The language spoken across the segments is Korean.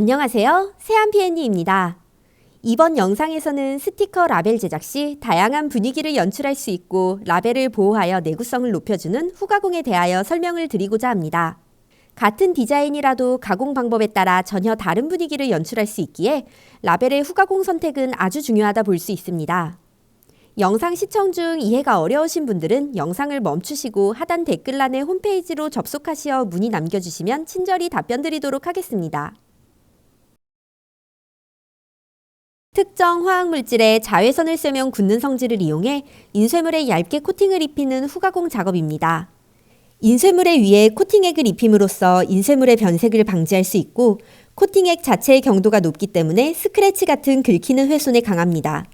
안녕하세요. 세안PN입니다. 이번 영상에서는 스티커 라벨 제작 시 다양한 분위기를 연출할 수 있고 라벨을 보호하여 내구성을 높여주는 후가공에 대하여 설명을 드리고자 합니다. 같은 디자인이라도 가공 방법에 따라 전혀 다른 분위기를 연출할 수 있기에 라벨의 후가공 선택은 아주 중요하다 볼 수 있습니다. 영상 시청 중 이해가 어려우신 분들은 영상을 멈추시고 하단 댓글란의 홈페이지로 접속하시어 문의 남겨주시면 친절히 답변 드리도록 하겠습니다. 특정 화학물질에 자외선을 쐬면 굳는 성질을 이용해 인쇄물에 얇게 코팅을 입히는 후가공 작업입니다. 인쇄물의 위에 코팅액을 입힘으로써 인쇄물의 변색을 방지할 수 있고 코팅액 자체의 경도가 높기 때문에 스크래치 같은 긁히는 훼손에 강합니다.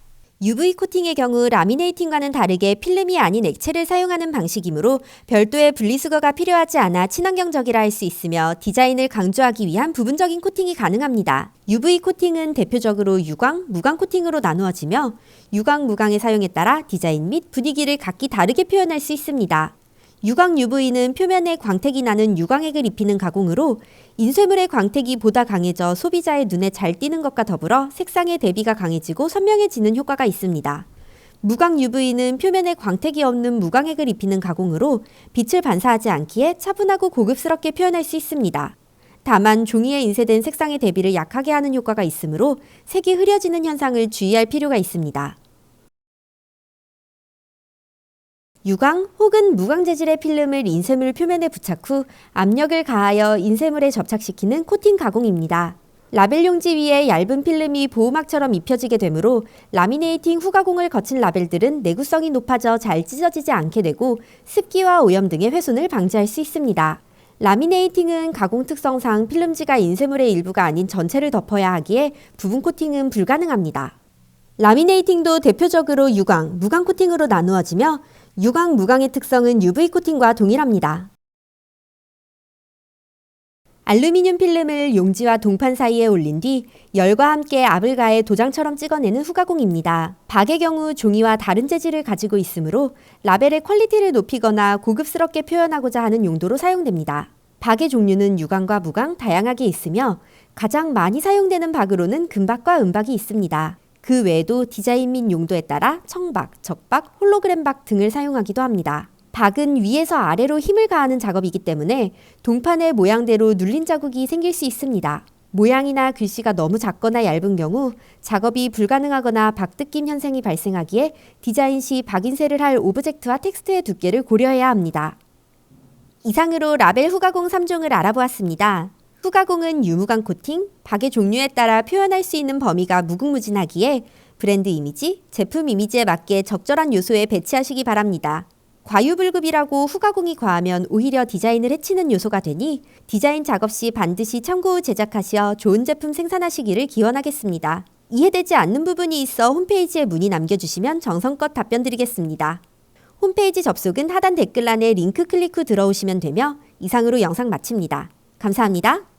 UV 코팅의 경우 라미네이팅과는 다르게 필름이 아닌 액체를 사용하는 방식이므로 별도의 분리수거가 필요하지 않아 친환경적이라 할 수 있으며 디자인을 강조하기 위한 부분적인 코팅이 가능합니다. UV 코팅은 대표적으로 유광, 무광 코팅으로 나누어지며 유광, 무광의 사용에 따라 디자인 및 분위기를 각기 다르게 표현할 수 있습니다. 유광 UV는 표면에 광택이 나는 유광액을 입히는 가공으로 인쇄물의 광택이 보다 강해져 소비자의 눈에 잘 띄는 것과 더불어 색상의 대비가 강해지고 선명해지는 효과가 있습니다. 무광 UV는 표면에 광택이 없는 무광액을 입히는 가공으로 빛을 반사하지 않기에 차분하고 고급스럽게 표현할 수 있습니다. 다만 종이에 인쇄된 색상의 대비를 약하게 하는 효과가 있으므로 색이 흐려지는 현상을 주의할 필요가 있습니다. 유광 혹은 무광 재질의 필름을 인쇄물 표면에 부착 후 압력을 가하여 인쇄물에 접착시키는 코팅 가공입니다. 라벨 용지 위에 얇은 필름이 보호막처럼 입혀지게 되므로 라미네이팅 후가공을 거친 라벨들은 내구성이 높아져 잘 찢어지지 않게 되고 습기와 오염 등의 훼손을 방지할 수 있습니다. 라미네이팅은 가공 특성상 필름지가 인쇄물의 일부가 아닌 전체를 덮어야 하기에 부분 코팅은 불가능합니다. 라미네이팅도 대표적으로 유광, 무광 코팅으로 나누어지며 유광, 무광의 특성은 UV 코팅과 동일합니다. 알루미늄 필름을 용지와 동판 사이에 올린 뒤 열과 함께 압을 가해 도장처럼 찍어내는 후가공입니다. 박의 경우 종이와 다른 재질을 가지고 있으므로 라벨의 퀄리티를 높이거나 고급스럽게 표현하고자 하는 용도로 사용됩니다. 박의 종류는 유광과 무광 다양하게 있으며 가장 많이 사용되는 박으로는 금박과 은박이 있습니다. 그 외에도 디자인 및 용도에 따라 청박, 적박, 홀로그램 박 등을 사용하기도 합니다. 박은 위에서 아래로 힘을 가하는 작업이기 때문에 동판의 모양대로 눌린 자국이 생길 수 있습니다. 모양이나 글씨가 너무 작거나 얇은 경우 작업이 불가능하거나 박뜯김 현상이 발생하기에 디자인 시 박인쇄를 할 오브젝트와 텍스트의 두께를 고려해야 합니다. 이상으로 라벨 후가공 3종을 알아보았습니다. 후가공은 유무광 코팅, 박의 종류에 따라 표현할 수 있는 범위가 무궁무진하기에 브랜드 이미지, 제품 이미지에 맞게 적절한 요소에 배치하시기 바랍니다. 과유불급이라고 후가공이 과하면 오히려 디자인을 해치는 요소가 되니 디자인 작업 시 반드시 참고 후 제작하시어 좋은 제품 생산하시기를 기원하겠습니다. 이해되지 않는 부분이 있어 홈페이지에 문의 남겨주시면 정성껏 답변 드리겠습니다. 홈페이지 접속은 하단 댓글란에 링크 클릭 후 들어오시면 되며 이상으로 영상 마칩니다. 감사합니다.